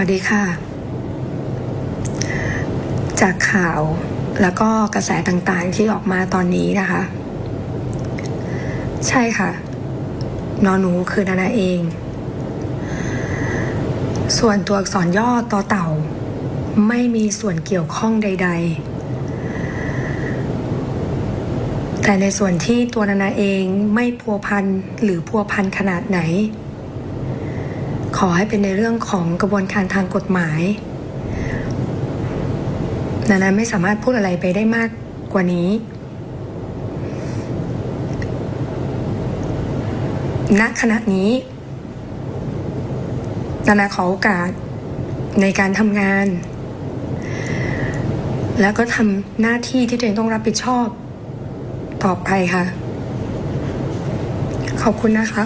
วัสดีค่ะ จากข่าวแล้วก็กระแสต่างๆที่ออกมาตอนนี้นะคะ ใช่ค่ะ นอนหนูคือนานาเอง ส่วนตัวอักษรย่อต่อเต่า ไม่มีส่วนเกี่ยวข้องใด ๆ แต่ในส่วนที่ตัวนานาเองไม่พัวพันหรือพัวพันขนาดไหน ขอให้เป็นในเรื่องของกระบวนการทางกฎหมายนานาไม่สามารถพูดอะไรไปได้มากกว่านี้ ณ ขณะนี้ นานาขอโอกาสในการทำงาน แล้วก็ทำหน้าที่ที่ตัวเองต้องรับผิดชอบ ต่อไปค่ะ ขอบคุณนะคะ